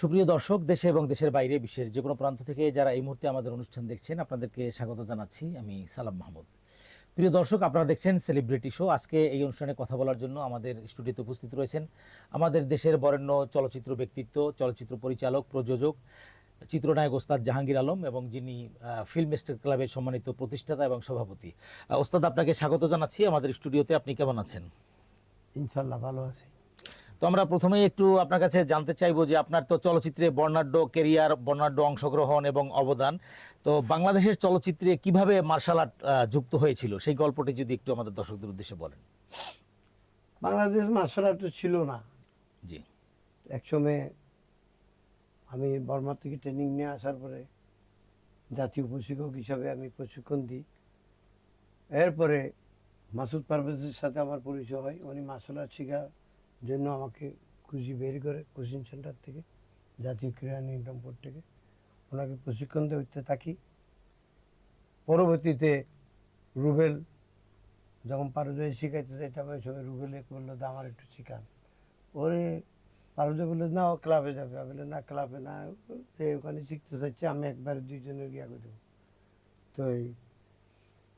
সুপ্রিয় দর্শক, দেশে এবং দেশের বাইরে, বিশ্বের যে কোনো প্রান্ত থেকে যারা এই মুহূর্তে আমাদের অনুষ্ঠান দেখছেন, আপনাদেরকে স্বাগত জানাচ্ছি আমি সালাম মাহমুদ। প্রিয় দর্শক, আপনারা দেখছেন সেলিব্রিটি শো আজকে এই অনুষ্ঠানে কথা বলার জন্য আমাদের স্টুডিওতে উপস্থিত রয়েছেন আমাদের দেশের বরেণ্য চলচ্চিত্র ব্যক্তিত্ব, চলচ্চিত্র পরিচালক, প্রযোজক, চিত্রনায়ক ওস্তাদ জাহাঙ্গীর আলম এবং যিনি ফিল্ম স্টার ক্লাবের সম্মানিত প্রতিষ্ঠাতা এবং সভাপতি। ওস্তাদ, আপনাকে স্বাগত জানাচ্ছি আমাদের স্টুডিওতে। আপনি কেমন আছেন? ইনশাল্লাহ ভালো আছি। তো আমরা প্রথমেই একটু আপনার কাছে জানতে চাইব যে আপনার তো চলচ্চিত্রে বর্ণাঢ্য কেরিয়ার বর্ণাঢ্য অংশগ্রহণ এবং অবদান। তো বাংলাদেশের চলচ্চিত্রে কীভাবে মার্শাল আর্ট যুক্ত হয়েছিল? সেই গল্পটি যদি একটু আমাদের দর্শকদের উদ্দেশ্যে বলেন। বাংলাদেশ মার্শাল আর্ট ছিল না। জি। একসময় আমি বর্মা থেকে ট্রেনিং নিয়ে আসার পরে জাতীয় প্রশিক্ষক হিসাবে আমি প্রশিক্ষণ দিই। এরপরে মাসুদ পারভেজের সাথে আমার পরিচয় হয়। উনি মার্শাল আর্ট শেখার জন্য আমাকে খুঁজি বের করে কোচিং সেন্টার থেকে জাতীয় ক্রীড়া নিয়ন্ত্রণ বোর্ড থেকে। ওনাকে প্রশিক্ষণ দিতে থাকি। পরবর্তীতে রুবেল যখন পারুজয় শিখাইতে যাইতাম ওই সময় রুবেলে বলল যে আমার একটু শিখান। ওরে পারুজয় বলল না ও ক্লাবে যাবে। বললাম, না ক্লাবে না সে ওখানে শিখতে চাইছে আমি একবার দুইজনে গিয়া করে দেবো। তো এই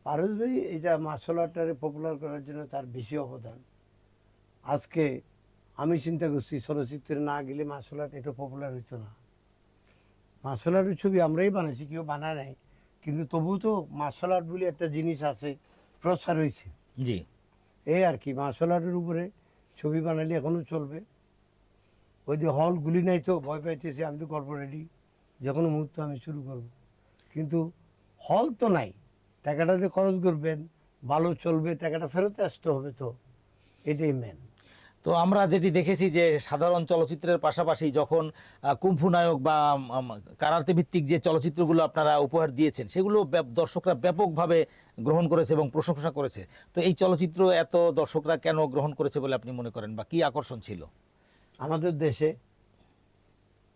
পারুজ ভাই এটা মার্শাল আর্টটারে পপুলার করার জন্য তার বেশি অবদান। আজকে আমি চিন্তা করছি চলচ্চিত্রে না গেলে মার্শাল আর্ট এটা পপুলার হইতো না। মার্শাল আর্টের ছবি আমরাই বানাইছি কেউ বানায় নাই। কিন্তু তবু তো মার্শাল আর্ট বলে একটা জিনিস আছে প্রসার হয়েছে জি। এই আর কি মার্শাল আর্টের উপরে ছবি বানালে এখনও চলবে। ওই যে হল গুলি নাই তো ভয় পাইতেছি আমি তো গল্প রেডি যে কোনো মুহূর্তে আমি শুরু করব। কিন্তু হল তো নাই। টাকাটা যে খরচ করবেন ভালো চলবে টাকাটা ফেরত আসতে হবে তো। এটাই মেন তো আমরা যেটি দেখেছি যে সাধারণ চলচ্চিত্রের পাশাপাশি যখন কুম্ফু নায়ক বা কারাতে ভিত্তিক যে চলচ্চিত্রগুলো আপনারা উপহার দিয়েছেন, সেগুলো দর্শকরা ব্যাপকভাবে গ্রহণ করেছে এবং প্রশংসা করেছে। তো এই চলচ্চিত্র এত দর্শকরা কেন গ্রহণ করেছে বলে আপনি মনে করেন বা কি আকর্ষণ ছিল? আমাদের দেশে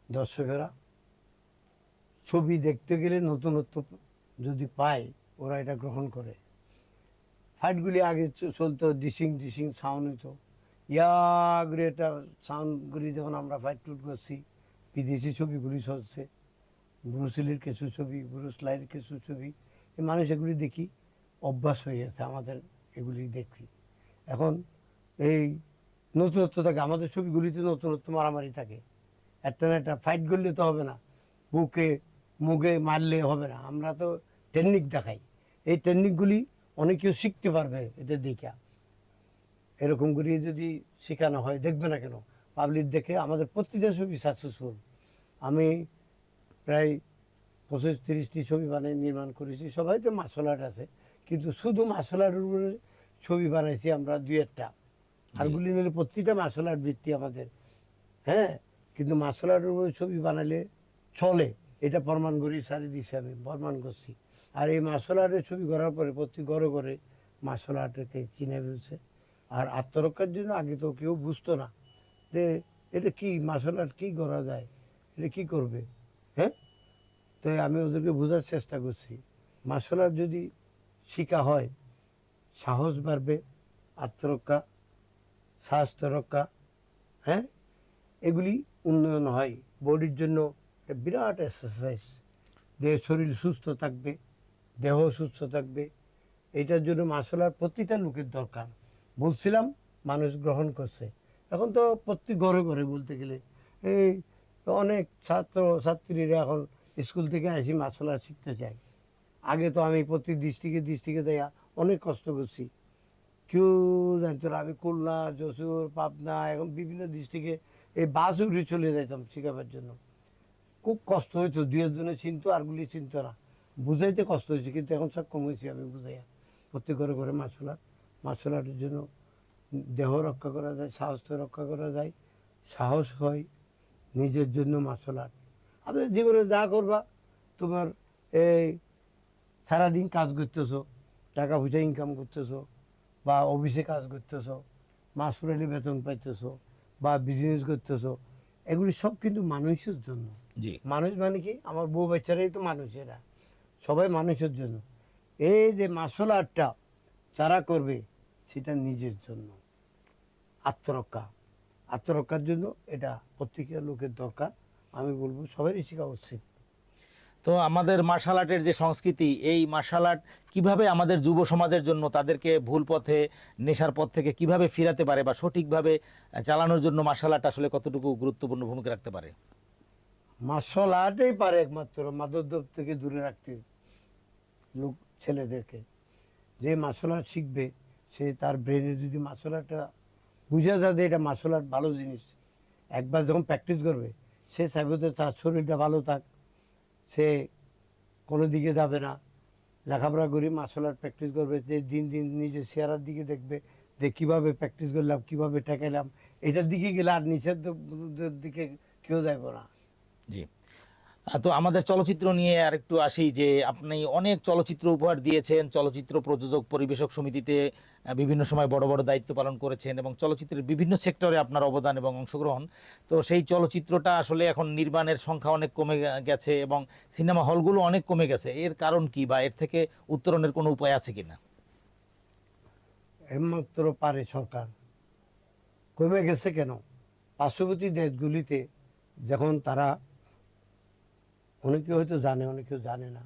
দর্শকেরা ছবি দেখতে গেলে নতুনত্ব যদি পায়, ওরা এটা গ্রহণ করে। ফাইটগুলি আগে চলতো ডিসিং ডিসিং সাউন্ড হতো ইয়া করে একটা সাউন্ডগুলি যখন আমরা ফাইট টুট করছি। বিদেশি ছবিগুলি চলছে ব্রুসিলির কিছু ছবি ব্রুস লাইয়ের কিছু ছবি। এই মানুষ এগুলি দেখি অভ্যাস হয়ে গেছে আমাদের এগুলি দেখি এখন এই নতুনত্ব থাকে, আমাদের ছবিগুলিতে নতুনত্ব মারামারি থাকে। একটা না একটা ফাইট করলে তো হবে না। বুকে মুখে মারলে হবে না। আমরা তো টেকনিক দেখাই। এই টেকনিকগুলি অনেকেও শিখতে পারবে এটা দেখা। এরকম করে যদি শেখানো হয় দেখবে না কেন? পাবলিক দেখে আমাদের প্রতিটা ছবি সাকসেসফুল আমি প্রায় পঁচিশ তিরিশটি ছবি বানিয়ে নির্মাণ করেছি। সবাই তো মার্শাল আর্ট আছে। কিন্তু শুধু মার্শাল আর্টের উপরে ছবি বানাইছি আমরা দুই একটা। আরগুলি নিলে প্রতিটা মার্শাল আর্ট বৃত্তি আমাদের। হ্যাঁ? কিন্তু মার্শাল আর্টের উপরে ছবি বানালে চলে। এটা প্রমাণ করি সারি দিছি আমি প্রমাণ করছি। আর এই মার্শাল আর্টের ছবি করার পরে প্রতি ঘরে ঘরে মার্শাল আর্টকে চিনে ফেলছে। আর আত্মরক্ষার জন্য আগে তো কেউ বুঝতো না যে এটা কি মার্শাল আর্ট কী করা যায়, এটা কি করবে হ্যাঁ? তো আমি ওদেরকে বোঝার চেষ্টা করছি। মার্শাল আর্ট যদি শিখা হয়, সাহস বাড়বে, আত্মরক্ষা, স্বাস্থ্য রক্ষা হ্যাঁ? এগুলি উন্নয়ন হয়। বডির জন্য বিরাট এক্সারসাইজ দেহ শরীর সুস্থ থাকবে, দেহ সুস্থ থাকবে। এটার জন্য মার্শাল আর্ট প্রতিটা লোকের দরকার। বলছিলাম, মানুষ গ্রহণ করছে। এখন তো প্রতি ঘরে ঘরে বলতে গেলে, এই অনেক ছাত্র, ছাত্রীরা এখন স্কুল থেকে আসি আর্ট শিখতে চায়। আগে তো আমি প্রতি ডিস্ট্রিক্টে ডিস্ট্রিক্টে দেয়া অনেক কষ্ট করছি। কেউ জানতো আমি খুলনা, যশোর, পাবনা, এখন বিভিন্ন ডিস্ট্রিক্টে এই বাস উড়ে চলে যেতাম শেখাবার জন্য। খুব কষ্ট হইতো, দুই একজনে চিনতো, আরগুলি চিনতো না। বুঝাইতে কষ্ট হয়েছে কিন্তু এখন সব কমেছি আমি বুঝাইয়া। প্রত্যেক ঘরে ঘরে আর্ট মার্শাল আর্টের জন্য দেহ রক্ষা করা যায় স্বাস্থ্য রক্ষা করা যায় সাহস হয় নিজের জন্য মার্শাল আর্ট। আপনি জীবনে যা করবা তোমার এই সারাদিন কাজ করতেছো টাকা পয়সা ইনকাম করতেছো বা অফিসে কাজ করতেছো মাস ফুরাইলে বেতন পাইতেছো বা বিজনেস করতেছো এগুলি সব কিন্তু মানুষের জন্য। জি। মানুষ মানে কি? আমার বউ বাচ্চারাই তো মানুষেরা সবাই মানুষের জন্য। এই যে মার্শাল আর্টটা যারা করবে সেটা নিজের জন্য। আত্মরক্ষা। আত্মরক্ষার জন্য এটা প্রত্যেকের লোকের দরকার। আমি বলব সবারই শেখা উচিত। তো আমাদের মার্শাল আর্টের যে সংস্কৃতি এই মার্শাল আর্ট কীভাবে আমাদের যুব সমাজের জন্য তাদেরকে ভুল পথে নেশার পথ থেকে কীভাবে ফিরাতে পারে বা সঠিকভাবে চালানোর জন্য মার্শাল আর্ট আসলে কতটুকু গুরুত্বপূর্ণ ভূমিকা রাখতে পারে? মার্শাল আর্টেই পারে একমাত্র মাদকদ্রব্য থেকে দূরে রাখতে। লোক ছেলেদেরকে। যে মার্শাল আর্ট শিখবে সে তার ব্রেনে যদি মার্শাল আর্টটা বুঝে যায় যে এটা মার্শাল আর্ট ভালো জিনিস, একবার যখন প্র্যাকটিস করবে, সে চাইবে যে তার শরীরটা ভালো থাক, সে কোনো দিকে যাবে না। লেখাপড়া করি মার্শাল আর্ট প্র্যাকটিস করবে, যে দিন দিন নিজের চেহারার দিকে দেখবে, যে কীভাবে প্র্যাকটিস করলাম, কীভাবে ঠেকাইলাম, এটার দিকে গেলে আর নিচের দিকে কেউ যাইব না। জি। তো আমাদের চলচ্চিত্র নিয়ে আরেকটু আসি যে আপনি অনেক চলচ্চিত্র উপহার দিয়েছেন, চলচ্চিত্র প্রযোজক, পরিবেশক সমিতিতে বিভিন্ন সময় বড় বড় দায়িত্ব পালন করেছেন এবং চলচ্চিত্রের বিভিন্ন সেক্টরে আপনার অবদান এবং অংশগ্রহণ। তো সেই চলচ্চিত্রটা আসলে এখন নির্মাণের সংখ্যা অনেক কমে গেছে এবং সিনেমা হলগুলো অনেক কমে গেছে। এর কারণ কি বা এর থেকে উত্তরণের কোনো উপায় আছে কি না একমাত্র পারে সরকার। কমে গেছে কেন? পার্শ্ববর্তী দেশগুলিতে যখন তারা অনেকে হয়তো জানে অনেকেও জানে না।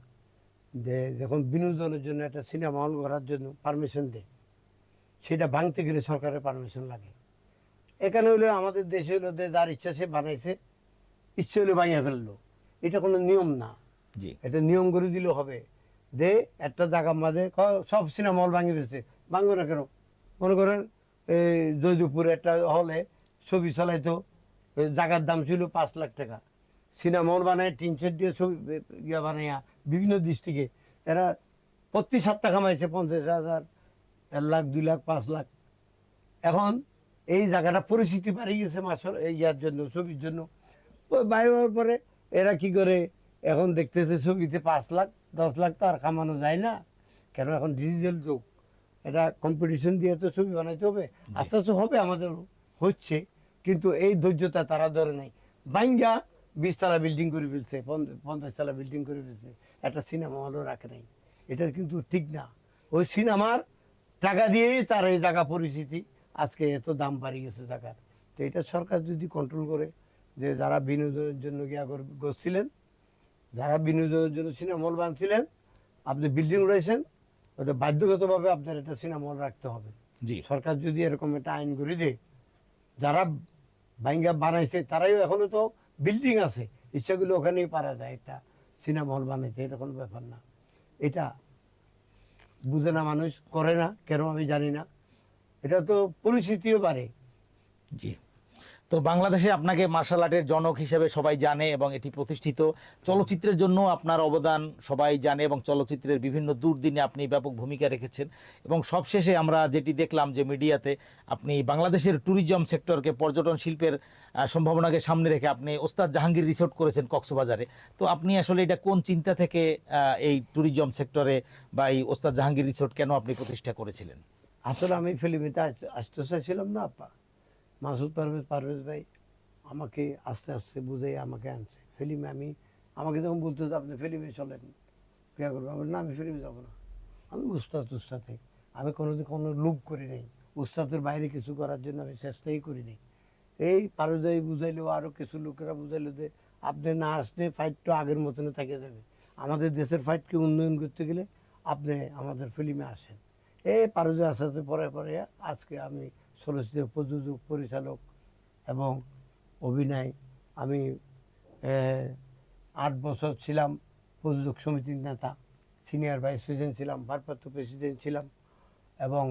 যে যখন বিনোদনের জন্য একটা সিনেমা হল করার জন্য পারমিশন দেয় সেটা ভাঙতে গেলে সরকারের পারমিশন লাগে। এখানে হলো আমাদের দেশে হলো যে যার ইচ্ছা সে বানাইছে ইচ্ছে হলে ভাঙিয়ে ফেলল। এটা কোনো নিয়ম না। জি। এটা নিয়ম করে দিলে হবে। যে একটা জায়গার মাঝে সব সিনেমা হল ভাঙিয়ে দিচ্ছে ভাঙবে না কেন? মনে করেন এই জয়দেবপুরে একটা হলে ছবি চালাইতো জায়গার দাম ছিল পাঁচ লাখ টাকা। সিনেমা হল বানায় টিন সেট দিয়ে ছবি ইয়া বানাইয়া বিভিন্ন ডিস্ট্রিক্টে এরা প্রতি সপ্তাহ কামাইছে পঞ্চাশ হাজার এক লাখ দুই লাখ পাঁচ লাখ। এখন এই জায়গাটা পরিস্থিতি বাড়ি গেছে মাসের এই ইয়ার জন্য ছবির জন্য। বাইরে হওয়ার পরে এরা কি করে? এখন দেখতেছে ছবিতে পাঁচ লাখ দশ লাখ তো আর কামানো যায় না। কেন এখন ডিজিটাল যুগ? এটা কম্পিটিশন দিয়ে তো ছবি বানাইতে হবে। আস্তে আস্তে হবে আমাদের হচ্ছে। কিন্তু এই ধৈর্যতা তারা ধরে নাই। বাইঙ্গা বিশতলা বিল্ডিং করে ফেলছে পঞ্চ- পঞ্চাশ তলা বিল্ডিং করে ফেলছে। একটা সিনেমা হলও রাখে নাই। এটা কিন্তু ঠিক না। ওই সিনেমার টাকা দিয়েই তার এই জায়গা পরিস্থিতি আজকে এত দাম বাড়ি গেছে টাকার তো এটা সরকার যদি কন্ট্রোল করে যে যারা বিনোদনের জন্য গিয়া কর- করছিলেন যারা বিনোদনের জন্য সিনেমা হল বানছিলেন আপনি বিল্ডিং উড়াইছেন ওটা বাধ্যগতভাবে আপনার একটা সিনেমা হল রাখতে হবে। জি। সরকার যদি এরকম একটা আইন করে দেয় যারা ভাঙ্গা বানাইছে তারাই এখনও তো বিল্ডিং আছে। ইচ্ছাগুলো ওখানেই পারা যায় এটা সিনেমা হল বানাইতে, এটা কোনো ব্যাপার না। এটা বুঝে না মানুষ, করে না, কেন আমি জানি না। এটা তো পরিস্থিতিও বাড়ে। জি। তো বাংলাদেশে আপনাকে মার্শাল আর্টের জনক হিসেবে সবাই জানে এবং এটি প্রতিষ্ঠিত। চলচ্চিত্রের জন্য আপনার অবদান সবাই জানে এবং চলচ্চিত্রের বিভিন্ন দুর্দিনে আপনি ব্যাপক ভূমিকা রেখেছেন। এবং সবশেষে আমরা যেটি দেখলাম যে মিডিয়াতে আপনি বাংলাদেশের ট্যুরিজম সেক্টরকে পর্যটন শিল্পের সম্ভাবনাকে সামনে রেখে আপনি ওস্তাদ জাহাঙ্গীর রিসোর্ট করেছেন কক্সবাজারে। তো আপনি আসলে এটা কোন চিন্তা থেকে এই ট্যুরিজম সেক্টরে বা এই ওস্তাদ জাহাঙ্গীর রিসোর্ট কেন আপনি প্রতিষ্ঠা করেছিলেন? আসলে আমি ফিলিমিতে আসতে চাইছিলাম না, আপা। মাসুদ পারভেজ পারভেজ ভাই আমাকে আস্তে আস্তে বুঝাই আমাকে আনছে। ফিল্মে আমি আমাকে যখন বলতে হতো, আপনি ফিল্মে চলেন ক্রিয়া করব। আমি না আমি ফিল্মে যাব না। আমি উস্তাদ উস্তাদে আমি কোনোদিন কোনো লোভ করি নাই। উস্তাদের বাইরে কিছু করার জন্য আমি চেষ্টাই করি নাই। এই পারোজাই বুঝাইলেও আরও কিছু লোকেরা বুঝাইলো যে আপনি না আসলে ফাইটটা আগের মতনে থেকে যাবে। আমাদের দেশের ফাইটকে উন্নয়ন করতে গেলে আপনি আমাদের ফিল্মে আসেন। এই আস্তে আস্তে পরে পরে আজকে আমি চলচ্চিত্র প্রযোজক, পরিচালক এবং অভিনয়। আমি আট বছর ছিলাম প্রযোজক সমিতির নেতা, সিনিয়র ভাইস প্রেসিডেন্ট ছিলাম, ভারপ্রাপ্ত প্রেসিডেন্ট ছিলাম এবং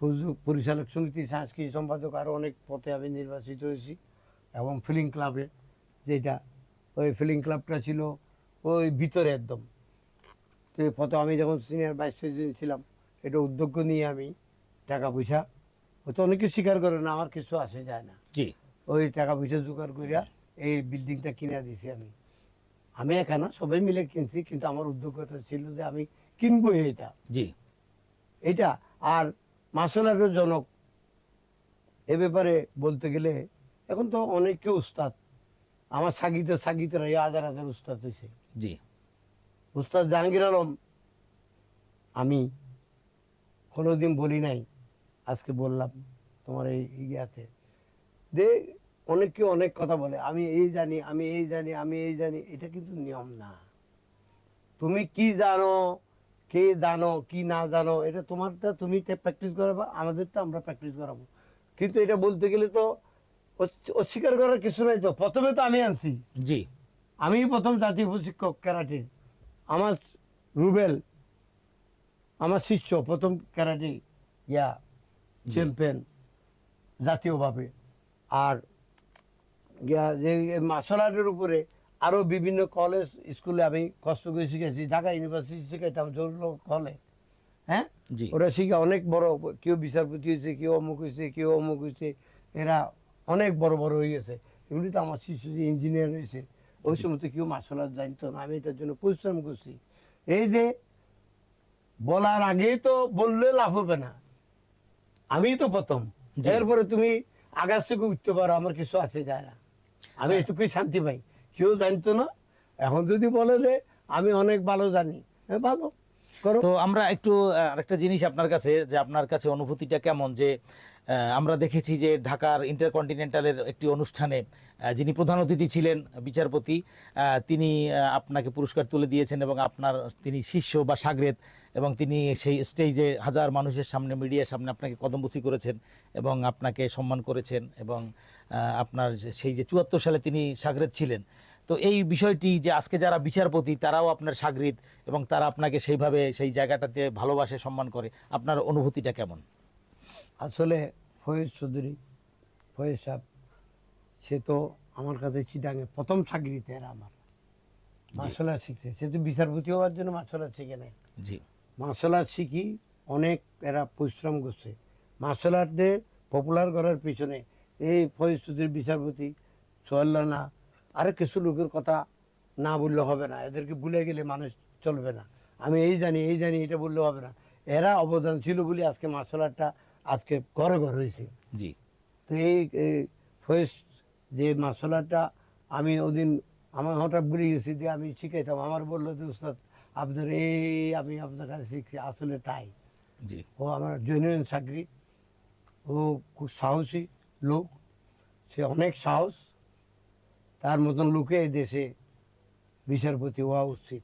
প্রযোজক, পরিচালক সমিতি সাংস্কৃতিক সম্পাদক আরও অনেক পথে আমি নির্বাচিত হয়েছি এবং ফিলিং ক্লাবে যেটা, ওই ফিলিং ক্লাবটা ছিল ওই ভিতরে একদম। তো এই পথে আমি যখন সিনিয়র ভাইস প্রেসিডেন্ট ছিলাম, এটা উদ্যোগ নিয়ে আমি টাকা পয়সা হয়তো অনেকে স্বীকার করে না আমার কিছু আসে যায় না। জি। ওই টাকা পয়সা জোগাড় করিয়া এই বিল্ডিংটা কিনে দিছি আমি। আমি একা না সবাই মিলে কিনছি কিন্তু আমার উদ্যোগতা ছিল যে আমি কিনবো এটা জি। এটা আর মার্শাল আর্টের জনক এ ব্যাপারে বলতে গেলে এখন তো অনেকে উস্তাদ। আমার সাগিতে সাগিতেরা এই হাজার হাজার উস্তাদ হয়েছে জি। উস্তাদ জাহাঙ্গীর আলম আমি কোনোদিন বলি নাই আজকে বললাম তোমার এই ইয়াতে। যে অনেকে অনেক কথা বলে আমি এই জানি আমি এই জানি আমি এই জানি এটা কিন্তু নিয়ম না। তুমি কি জানো কে জানো কি না জানো এটা তোমারটা তুমি প্র্যাকটিস করাবো আমাদেরটা আমরা প্র্যাকটিস করাবো। কিন্তু এটা বলতে গেলে তো অস্বীকার করার কিছু নাই তো। প্রথমে তো আমি আনছি। জি। আমি প্রথম জাতীয় প্রশিক্ষক ক্যারাটে। আমার রুবেল আমার শিষ্য প্রথম ক্যারাটে ইয়া। চ্যাম্পিয়ন জাতীয়ভাবে। আর যে মার্শাল আর্টের উপরে আরও বিভিন্ন কলেজ স্কুলে আমি কষ্ট করে শিখেছি। ঢাকা ইউনিভার্সিটি শিখাইতাম জরুর হলে হ্যাঁ? ওরা শিখে অনেক বড় কেউ বিচারপতি হয়েছে কেউ অমুক হয়েছে কেউ অমুক হয়েছে। এরা অনেক বড় বড় হয়ে গেছে। এগুলি তো আমার শিশু যে ইঞ্জিনিয়ার হয়েছে। ওই সময় তো কেউ মার্শাল আর্ট জানতো না। আমি এটার জন্য পরিশ্রম করছি। এই যে বলার আগেই তো বললে লাভ হবে না। আমি তো প্রথম। এরপরে তুমি আকাশ থেকে উঠতে পারো আমার কিছু আছে যায় না। আমি এটুকুই শান্তি পাই। কেউ জানতো না? এখন যদি বলে যে আমি অনেক ভালো জানি হ্যাঁ ভালো। তো আমরা একটু আরেকটা জিনিস আপনার কাছে, যে আপনার কাছে অনুভূতিটা কেমন? যে আমরা দেখেছি যে ঢাকার ইন্টারকন্টিনেন্টালের একটি অনুষ্ঠানে যিনি প্রধান অতিথি ছিলেন, বিচারপতি তিনি আপনাকে পুরস্কার তুলে দিয়েছেন এবং আপনার, তিনি শিষ্য বা সাগরেদ এবং তিনি সেই স্টেজে হাজার মানুষের সামনে, মিডিয়ার সামনে আপনাকে কদমবুসি করেছেন এবং আপনাকে সম্মান করেছেন এবং আপনার সেই যে চুয়াত্তর সালে তিনি সাগরেদ ছিলেন তো এই বিষয়টি যে আজকে যারা বিচারপতি তারাও আপনার সাগরিদ এবং তারা আপনাকে সেইভাবে সেই জায়গাটাতে ভালোবাসে সম্মান করে। আপনার অনুভূতিটা কেমন? আসলে ফয়েজ চৌধুরী ফয়েজ সাহেব সে তো আমার কাছে চিটাঙে প্রথম চাকরিতে এরা আমার। মার্শাল আর্ট শিখছে। সে তো বিচারপতি হওয়ার জন্য মার্শাল আর্ট শিখে নেয় জি। মার্শাল আর্ট শিখি অনেক এরা পরিশ্রম করছে। মার্শাল আর্টদের পপুলার করার পিছনে এই ফয়েজ চৌধুরী বিচারপতি সোহেল্লানা আরও কিছু লোকের কথা না বললে হবে না। এদেরকে ভুলে গেলে মানুষ চলবে না। আমি এই জানি এই জানি এটা বললে হবে না। এরা অবদান ছিল বলে আজকে মার্শাল আর্টটা আজকে ঘরে ঘর হয়েছে। জি। তো এই এই ফয়েস যে মার্শাল আর্টটা আমি ওদিন আমার হঠাৎ ভুলে গেছি যে আমি শিখাইতাম। আমার বলল যে উস্তাদ আপনার এই আমি আপনার কাছে শিখছি আসলে তাই। জি। ও আমার জেনুইন চাকরি। ও খুব সাহসী লোক। সে অনেক সাহস। তার মতন লোকে এই দেশে বিচারপতি হওয়া উচিত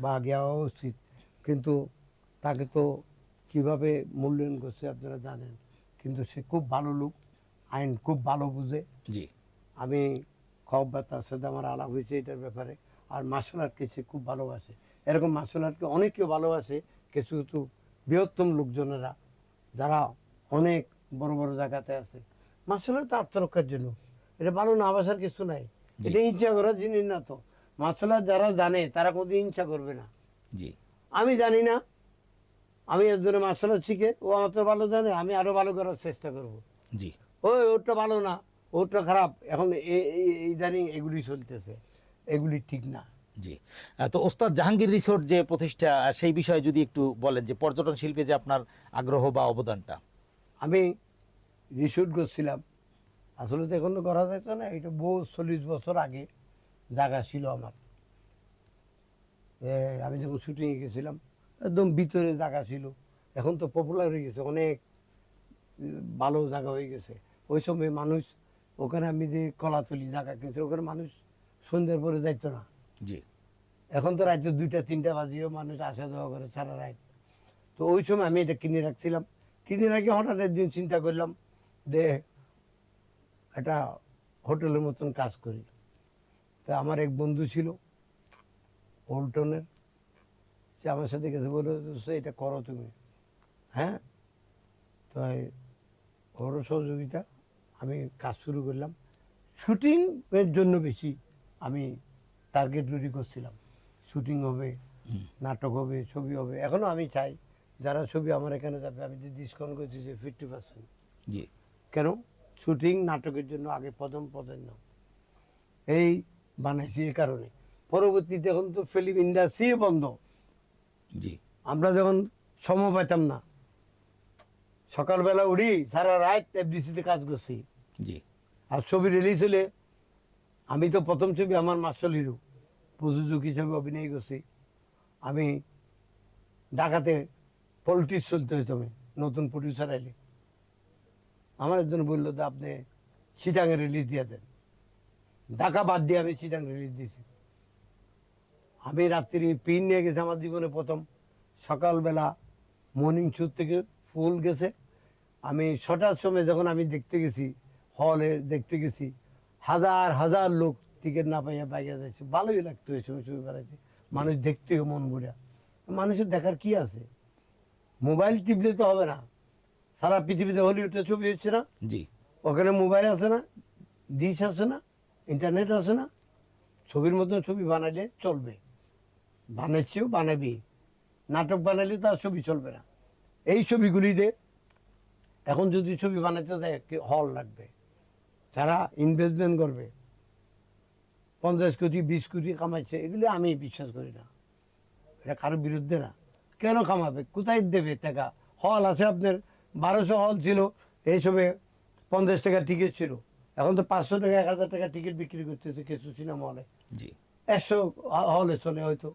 বা আগে হওয়া উচিত। কিন্তু তাকে তো কীভাবে মূল্যায়ন করছে আপনারা জানেন কিন্তু সে খুব ভালো লোক আইন খুব ভালো বুঝে। জি। আমি খবর বা তার সাথে আমার আলাপ হয়েছে এটার ব্যাপারে আর মার্শাল আর্টকে সে খুব ভালোবাসে। এরকম মার্শাল আর্টকে অনেকেও ভালোবাসে কিছু কিছু বৃহত্তম লোকজনেরা যারা অনেক বড় বড় জায়গাতে আছে। মার্শাল আর্ট তো আত্মরক্ষার জন্য। এটা ভালো না আবাসার কিছু নাই। এটা ইচ্ছা করার জিনিস না তো। আর্ট যারা জানে তারা কোনোদিন ইচ্ছা করবে না। জি। আমি জানি না। আমি একজনে মার্শাল আর্ট শিখে ও আমার তো ভালো জানে আমি আরও ভালো করার চেষ্টা করব। জি। ওই ওটা ভালো না ওটা খারাপ। এখন ইদানিং এগুলি চলতেছে এগুলি ঠিক না। জি। তো ওস্তাদ জাহাঙ্গীর রিসোর্ট যে প্রতিষ্ঠা সেই বিষয়ে যদি একটু বলেন যে পর্যটন শিল্পে যে আপনার আগ্রহ বা অবদানটা। আমি রিসোর্ট করছিলাম আসলে তো এখন তো করা যাচ্ছে না এটা বহু চল্লিশ বছর আগে জায়গা ছিল আমার। আমি যখন শুটিংয়ে গেছিলাম একদম ভিতরে জায়গা ছিল। এখন তো পপুলার হয়ে গেছে অনেক ভালো জায়গা হয়ে গেছে। ওই সময় মানুষ ওখানে আমি যে কলাতলি জায়গা কিনছি ওখানে মানুষ সন্ধ্যার পরে যাইতো না। জি। এখন তো রাত্রে দুইটা তিনটা বাজিয়েও মানুষ আসা যাওয়া করে সারা রাত। তো ওই সময় আমি এটা কিনে রাখছিলাম। কিনে রাখি হঠাৎ একদিন চিন্তা করলাম যে একটা হোটেলের মতন কাজ করি। তা আমার এক বন্ধু ছিল ওল্টনের। সে আমার সাথে গেছে বলে "দোস্ত, এটা করো তুমি। হ্যাঁ? তাই ওরও সহযোগিতা আমি কাজ শুরু করলাম। শুটিং এর জন্য বেশি আমি টার্গেট রেডি করছিলাম। শুটিং হবে নাটক হবে ছবি হবে। এখনও আমি চাই যারা ছবি আমার এখানে যাবে আমি যে ডিসকাউন্ট করছি যে ফিফটি পার্সেন্ট জি। কেন? শুটিং নাটকের জন্য আগে প্রথম প্রাধান্য এই বানাইছি এই কারণে। পরবর্তীতে এখন তো ফিল্ম ইন্ডাস্ট্রি বন্ধ জি। আমরা যখন সময় পাইতাম না সকালবেলা উঠি সারা রাত এফডিসিতে কাজ করছি। জি। আর ছবি রিলিজ হলে আমি তো প্রথম ছবি আমার মার্শাল হিরো প্রযোজক হিসেবে অভিনয় করছি। আমি ঢাকাতে পলিটিক্স চলতে হইতো আমি নতুন প্রডিউসার এলে আমার একজন বলল যে আপনি চিটাঙে রিলিজ দিয়ে দেন। ঢাকা বাদ দিয়ে আমি চিটাং রিলিজ দিয়েছি। আমি রাত্রি পিন নিয়ে গেছি আমার জীবনে প্রথম। সকালবেলা মর্নিং শুট থেকে ফুল গেছে। আমি ছটার সময় যখন আমি দেখতে গেছি হলে দেখতে গেছি, হাজার হাজার লোক টিকিট না পাইয়া বাইরে যাচ্ছে ভালোই লাগতো এই সময় ছবি বেড়াইছে মানুষ দেখতে মন ঘুরে মানুষের দেখার কি আছে? মোবাইল টিপলে তো হবে না। সারা পৃথিবীতে হলিউডে ছবি হচ্ছে না। জি। ওখানে মোবাইল আছে না ডিশ আছে না ইন্টারনেট আছে না ছবির মতন ছবি বানাইলে চলবে। বানাচ্ছেও বানাবি। নাটক বানাইলে তার ছবি চলবে না। এই ছবিগুলিতে এখন যদি ছবি বানাইতে যায় হল লাগবে? যারা ইনভেস্টমেন্ট করবে। পঞ্চাশ কোটি বিশ কোটি কামাচ্ছে এগুলি আমি বিশ্বাস করি না। এটা কারোর বিরুদ্ধে না। কেন কামাবে? কোথায় দেবে টাকা? হল আছে আপনার? বারোশো হল ছিল এইসবে পঞ্চাশ টাকা টিকিট ছিল। এখন তো পাঁচশো টাকা এক হাজার টাকা টিকিট বিক্রি করতেছে কিছু সিনেমা হলে জি। একশো হলে চলে হয়তো।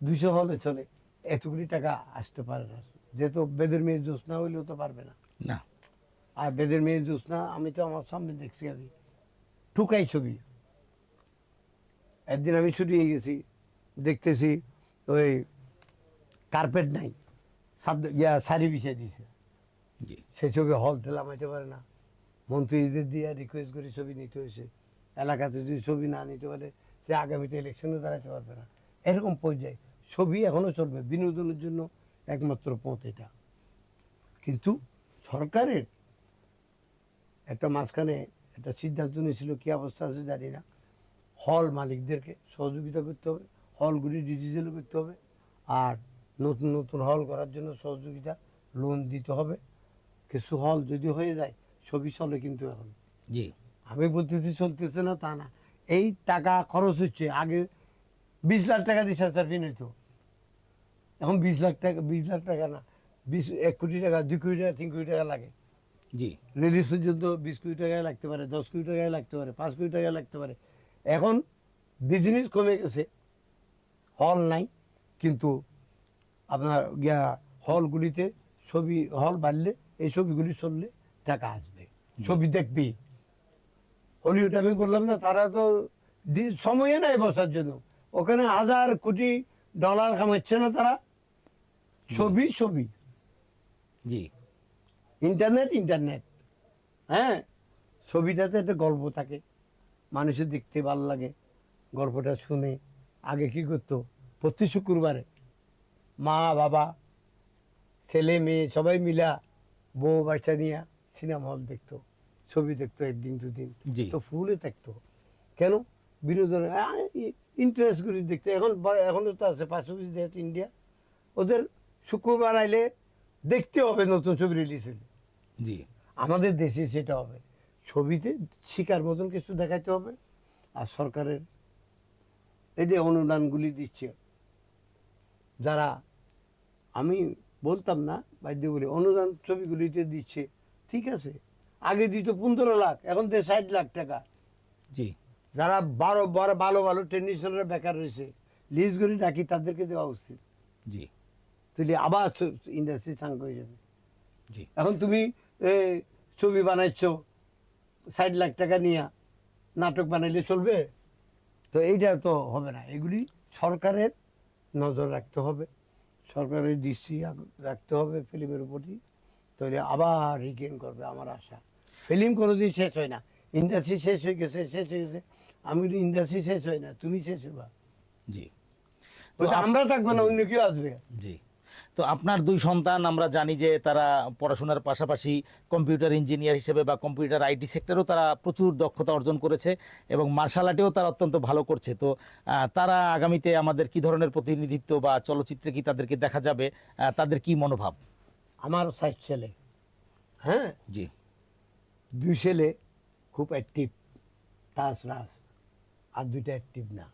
দুইশো হলে চলে। এতগুলি টাকা আসতে পারে না। যেহেতু বেদের মেয়ে জ্যোৎস্না হইলেও তো পারবে না। না। আর বেদের মেয়ে জ্যোৎস্না আমি তো আমার সামনে দেখছি আমি। ঠুকাই ছবি। একদিন আমি শুটিয়ে গেছি দেখতেছি ওই কার্পেট নাই। ইয়া শাড়ি বিছিয়ে দিয়েছে সে ছবি হল ঠেলামাইতে পারে না। মন্ত্রীদের দিয়ে রিকোয়েস্ট করে ছবি নিতে হয়েছে। এলাকাতে যদি ছবি না নিতে পারে সে আগামীতে ইলেকশনে দাঁড়াতে পারবে না। এরকম পর্যায়ে ছবি এখনও চলবে বিনোদনের জন্য একমাত্র পথ এটা। কিন্তু সরকারের একটা মাঝখানে একটা সিদ্ধান্ত নিয়েছিল কী অবস্থা আছে জানি না। হল মালিকদেরকে সহযোগিতা করতে হবে হলগুলি ডিজিটাল করতে হবে। আর নতুন নতুন হল করার জন্য সহযোগিতা লোন দিতে হবে। কিছু হল যদি হয়ে যায় ছবি চলে কিন্তু এখন। জি। আমি বলতেছি চলতেছে না তা না। এই টাকা খরচ হচ্ছে। আগে বিশ লাখ টাকা দিয়ে স্যার ফিন হইতো এখন বিশ লাখ টাকা বিশ লাখ টাকা না বিশ এক কোটি টাকা দুই কোটি টাকা তিন কোটি টাকা লাগে। জি। রিলিজ পর্যন্ত বিশ কোটি টাকায় লাগতে পারে দশ কোটি টাকায় লাগতে পারে পাঁচ কোটি টাকায় লাগতে পারে। এখন বিজনেস কমে গেছে। হল নাই কিন্তু আপনার গিয়া হলগুলিতে ছবি হল বাড়লে এই ছবিগুলি চললে টাকা আসবে। ছবি দেখবি। হলিউড আমি বললাম না তারা তো সময়ে নাই বসার জন্য। ওখানে হাজার কোটি ডলার কামাচ্ছে না তারা। ছবি ছবি। জি। Internet internet. হ্যাঁ ছবিটাতে একটা গল্প থাকে। মানুষের দেখতে ভালো লাগে গল্পটা শুনে। আগে কি করতো? প্রতি শুক্রবারে মা বাবা ছেলে মেয়ে সবাই মিলা বউ বাচ্চা নিয়ে সিনেমা হল দেখতো ছবি দেখতো একদিন দুদিন। তো ফুলে থাকতো। কেন? বিনোদন ইন্টারেস্ট করে দেখতো। এখন বা- এখনও তো আছে পাশাপাশি দেশ ইন্ডিয়া ওদের শুক্রবার আইলে দেখতে হবে নতুন ছবি রিলিজ হলে জি। আমাদের দেশে সেটা হবে। ছবিতে শিকার মতন কিছু দেখাতে হবে। আর সরকারের এই যে অনুদানগুলি দিচ্ছে যারা আমি বলতাম না বাধ্য বলি অনুদান ছবিগুলিতে দিচ্ছে ঠিক আছে। আগে দিত পনেরো লাখ এখন তো ষাট লাখ টাকা। জি। যারা বারো বড় ভালো ভালো টেকনিশিয়ানরা বেকার রয়েছে লিস্টগুলি ডাকি তাদেরকে দেওয়া উচিত। জি। তাহলে আবার ইন্ডাস্ট্রি চাঙ্ক হয়ে যাবে। জি। এখন তুমি ছবি বানাইছ ষাট লাখ টাকা নিয়ে নাটক বানাইলে চলবে? তো এইটা তো হবে না। এগুলি সরকারের নজর রাখতে হবে। সরকারের দৃষ্টি রাখতে হবে ফিল্মের উপরই তাহলে আবার রিগেন করবে আমার আশা। ফিল্ম কোনোদিন শেষ হয় না। ইন্ডাস্ট্রি শেষ হয়ে গেছে শেষ হয়ে গেছে। আমি ইন্ডাস্ট্রি শেষ হয় না তুমি শেষ হবা। জি। আমরা থাকব না অন্য কেউ আসবে। জি। তো আপনার দুই সন্তান আমরা জানি যে তারা পড়াশোনার পাশাপাশি কম্পিউটার ইঞ্জিনিয়ার হিসেবে বা কম্পিউটার আইটি সেক্টরেও তারা প্রচুর দক্ষতা অর্জন করেছে এবং মার্শাল আর্টেও তারা অত্যন্ত ভালো করছে। তো তারা আগামীতে আমাদের কি ধরনের প্রতিনিধিত্ব বা চলচ্চিত্রে কি তাদেরকে দেখা যাবে তাদের কি মনোভাব? আমার সাইড ছেলে। হ্যাঁ? জি। দুই ছেলে খুব অ্যাক্টিভ তাস রাস আর দুইটা অ্যাক্টিভ না।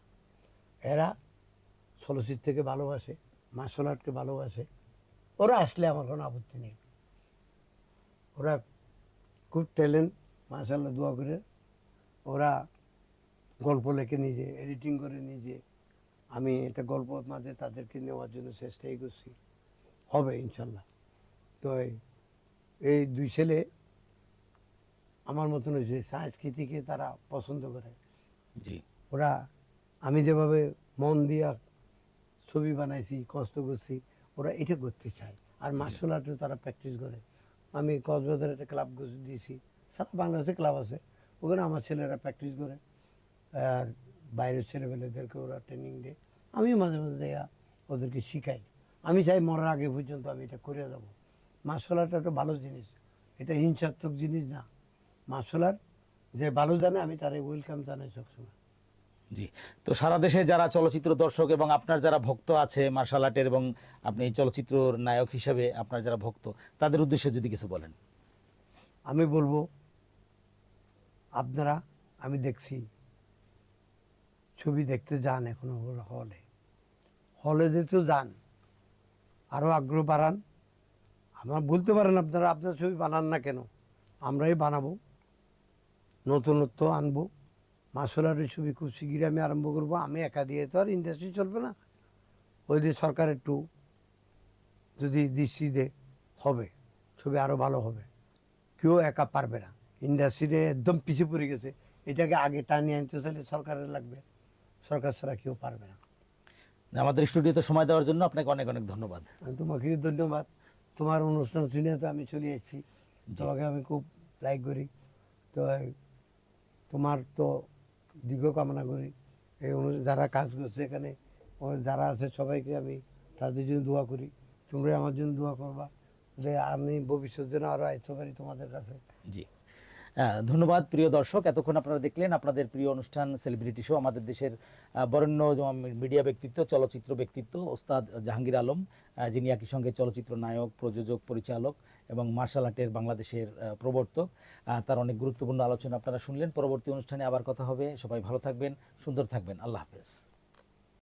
এরা চলচ্চিত্রকে ভালোবাসে। মার্শাল আর্টকে ভালোবাসে। ওরা আসলে আমার কোনো আপত্তি নেই। ওরা খুব ট্যালেন্ট মার্শাল্লাহ দোয়া করে। ওরা গল্প লেখে নিজে এডিটিং করে নিজে। আমি একটা গল্প মাঝে তাদেরকে নেওয়ার জন্য চেষ্টাই করছি। হবে ইনশাল্লাহ তো এই- এই দুই ছেলে আমার মতন হয়েছে সংস্কৃতিকে তারা পছন্দ করে। জি। ওরা আমি যেভাবে মন দিয়া ছবি বানাইছি কষ্ট করছি ওরা এটা করতে চায়। আর মার্শাল আর্টও তারা প্র্যাকটিস করে। আমি কক্সবাজারে একটা ক্লাব দিয়েছি সারা বাংলাদেশে ক্লাব আছে। ওখানে আমার ছেলেরা প্র্যাকটিস করে। আর বাইরের ছেলেমেয়েদেরকে ওরা ট্রেনিং দেয়। আমিও মাঝে মাঝে দেয়া ওদেরকে শিখাই। আমি চাই মরার আগে পর্যন্ত আমি এটা করে যাব। মার্শাল আর্ট একটা ভালো জিনিস। এটা হিংসাত্মক জিনিস না। মার্শাল আর্ট যে ভালো জানে আমি তারে ওয়েলকাম জানাই সবসময়। জি। তো সারা দেশে যারা চলচ্চিত্র দর্শক এবং আপনার যারা ভক্ত আছে মার্শাল আর্টের এবং আপনি চলচ্চিত্রর নায়ক হিসাবে আপনার যারা ভক্ত, তাদের উদ্দেশ্যে যদি কিছু বলেন। আমি বলব, আপনারা, আমি দেখছি, ছবি দেখতে যান এখনও হলে হলে। যেহেতু যান আরও আগ্রহ বাড়ান। আমার বলতে পারেন আপনারা, আপনার ছবি বানান না কেন? আমরাই বানাবো, নতুনত্ব আনব। মার্শাল আর্টের ছবি খুব শিগগিরই আমি আরম্ভ করব। আমি একা দিয়ে তো আর ইন্ডাস্ট্রি চলবে না। ওই যে সরকার একটু যদি দৃষ্টি দে হবে। ছবি আরও ভালো হবে। কেউ একা পারবে না। ইন্ডাস্ট্রিতে একদম পিছিয়ে পড়ে গেছে। এটাকে আগে টানিয়ে আনতে চাইলে সরকারের লাগবে। সরকার ছাড়া কেউ পারবে না। আমাদের স্টুডিওতে সময় দেওয়ার জন্য আপনাকে অনেক অনেক ধন্যবাদ। আমি তোমাকে ধন্যবাদ। তোমার অনুষ্ঠান শুনে তো আমি চলে এসেছি। তোমাকে আমি খুব লাইক করি। তো তোমার তো দীর্ঘ কামনা করি। এই যারা কাজ করছে এখানে যারা আছে সবাইকে আমি তাদের জন্য দোয়া করি। তোমরা আমার জন্য দোয়া করবা যে আমি ভবিষ্যৎ যেন আরও আসতে পারি তোমাদের কাছে। জি। ধন্যবাদ প্রিয় দর্শক। এতক্ষণ আপনারা দেখলেন আপনাদের প্রিয় অনুষ্ঠান সেলিব্রিটি শো আমাদের দেশের বরেণ্য মিডিয়া ব্যক্তিত্ব, চলচ্চিত্র ব্যক্তিত্ব, ওস্তাদ জাহাঙ্গীর আলম যিনি একই সঙ্গে চলচ্চিত্র নায়ক, প্রযোজক, পরিচালক এবং মার্শাল আর্টের বাংলাদেশের প্রবর্তক। তার অনেক গুরুত্বপূর্ণ আলোচনা আপনারা শুনলেন। পরবর্তী অনুষ্ঠানে আবার কথা হবে। সবাই ভালো থাকবেন, সুন্দর থাকবেন। আল্লাহ হাফেজ।